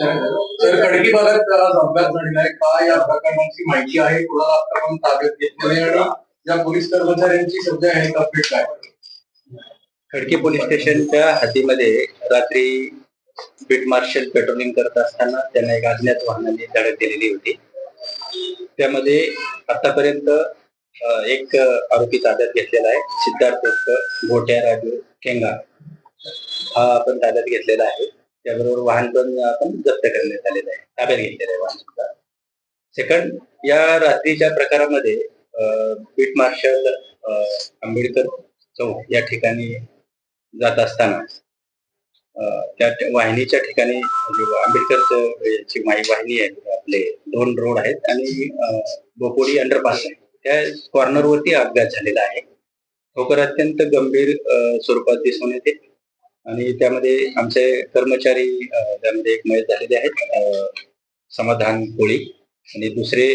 तर खडकी भागात आज अपघात झालेला आहे. का या प्रकरणाची माहिती आहे? कुणाला आपण ताब्यात घेतलेली आणि या पोलीस कर्मचाऱ्यांची सध्या आहे अपडेट काय? खडकी पोलीस स्टेशनच्या हद्दीमध्ये रात्री बीट मार्शल पेट्रोलिंग करत असताना त्यांना एक अज्ञात वाहनाने धडक दिलेली होती. त्यामध्ये आतापर्यंत एक आरोपी ताब्यात घेतलेला आहे. सिद्धार्थ घोट्या गोट्या राजू केंगा. हा आपण ताब्यात घेतलेला आहे. त्याबरोबर वाहन पण आपण जप्त करण्यात आलेलं आहे. ताब्यात घेतलेलं आहे वाहन सुद्धा सेकंड या रात्रीच्या प्रकारामध्ये बीट मार्शल आंबेडकर चौक या ठिकाणी जात असताना त्या वाहिनीच्या ठिकाणी आंबेडकर चौक याची माही वाहिनी आहे आपले दोन रोड आहेत आणि बोपोडी अंडरपास आहे. त्या कॉर्नरवरती अपघात झालेला आहे. ठोकर अत्यंत गंभीर स्वरूपात दिसून येते. आणि त्यामध्ये आमचे कर्मचारी त्यामध्ये एक मयत झालेले आहेत समाधान कोळी आणि दुसरे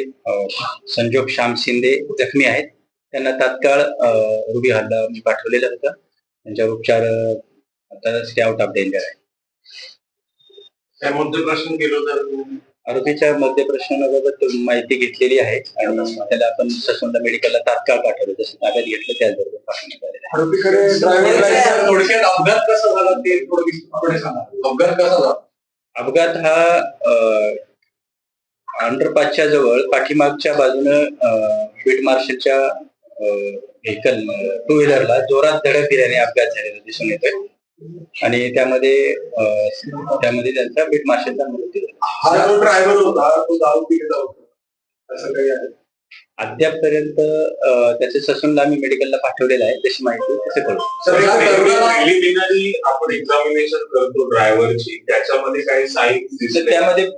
संजोग श्याम शिंदे जखमी आहेत. त्यांना तात्काळ रुबी हल्ला पाठवलेला होता. त्यांच्यावर उपचार आता स्टे आउट ऑफ डेंजर आहे. केलो तर आरोपीच्या मध्य प्रश्नाबाबत माहिती घेतलेली आहे. आणि त्याला आपण ससुंदा मेडिकलला तात्काळ पाठवलं. जसं ताब्यात घेतलं त्याचबरोबर पाठवण्यात आलेलं ड्रायव्हर लायसन्स थोडक्यात अपघात कसा झाला ते थोडं विस्तारपणे सांगा अपघात कसा झाला? अपघात हा अंडरपासच्या जवळ पाठीमागच्या बाजूनं बीट मार्शलच्या व्हेकल टू व्हीलरला जोरात धडक दिल्याने अपघात झालेला दिसून येतोय. आणि त्यामध्ये त्यामध्ये त्यांचा बीट मार्शलचा मृत्यू झाला. हा जो ड्रायव्हर होता तो दारू पिलेला होता. असं काही आहे. अद्यापपर्यंत त्याचे ससूनला आम्ही मेडिकलला पाठवलेलं आहे तशी माहिती तसे कळू आपण एक्झामिनेशन करतो ड्रायव्हरची त्याच्यामध्ये काही साईन त्यामध्ये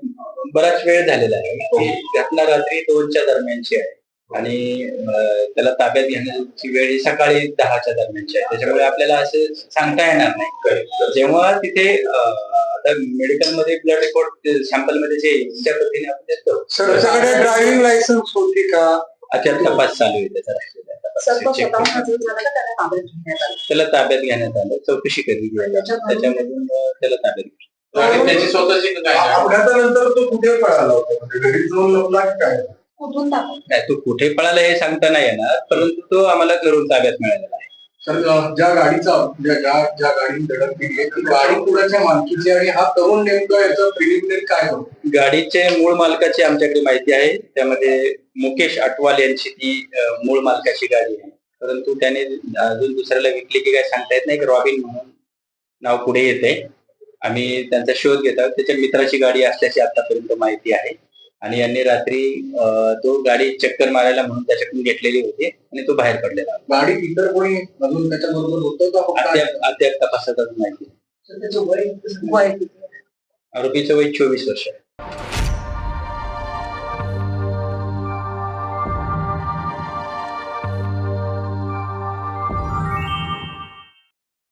बराच वेळ झालेला आहे. घटना रात्री दोनच्या दरम्यानची आहे. आणि त्याला ताब्यात घेण्याची वेळ ही सकाळी दहाच्या दरम्यानची आहे. त्याच्यामुळे आपल्याला असं सांगता येणार नाही. जेव्हा तिथे अं, आता मेडिकलमध्ये ब्लड रिपोर्ट सॅम्पलमध्ये जे त्या पद्धतीने आपण ते करू. सर ड्रायव्हिंग लायसन्स होती का? अद्याप तपास चालू आहे त्याचा. त्याला ताब्यात घेण्यात आलं? त्याला ताब्यात घेण्यात आलं. चौकशी केली गेली त्याच्यामधून- त्याला ताब्यात घेतलं त्याची स्वतःची काय? अपघातानंतर तो कुठे पळाला होता? म्हणजे घरी जाऊन लपला की काय? नाही तो कुठे पळाला हे सांगता नाही येणार परंतु तो आम्हाला घरून ताब्यात मिळालेला आहे. तर ज्या गाडीचा ज्या ज्या ज्या गाडीने धडक दिली आहे ती गाडी कुणाच्या मालकीची आणि हा तरुण नेमकं याचं प्रिलिमिनरी काय होतं? गाडीचे मूळ मालकाची आमच्याकडे माहिती आहे त्यामध्ये मुकेश अटवाल यांची ती मूळ मालकाची गाडी आहे. परंतु त्याने अजून दुसऱ्याला विकली की काय सांगता येत नाही की रॉबिन म्हणून नाव पुढे येते आम्ही त्यांचा शोध घेत आहोत त्याच्या मित्राची गाडी असल्याची आतापर्यंत माहिती आहे. आणि यांनी रात्री अं, तो गाडी चक्कर मारायला म्हणून त्याच्याकडून घेतलेली होती आणि तो बाहेर पडलेला होता. गाडी इतर कोणी अजून त्याच्याबरोबर होतं का फक्त अद्याप अद्याप तपासात अजून माहिती तर त्याचं वय वय किती आहे? आरोपीचं वय चोवीस वर्ष आहे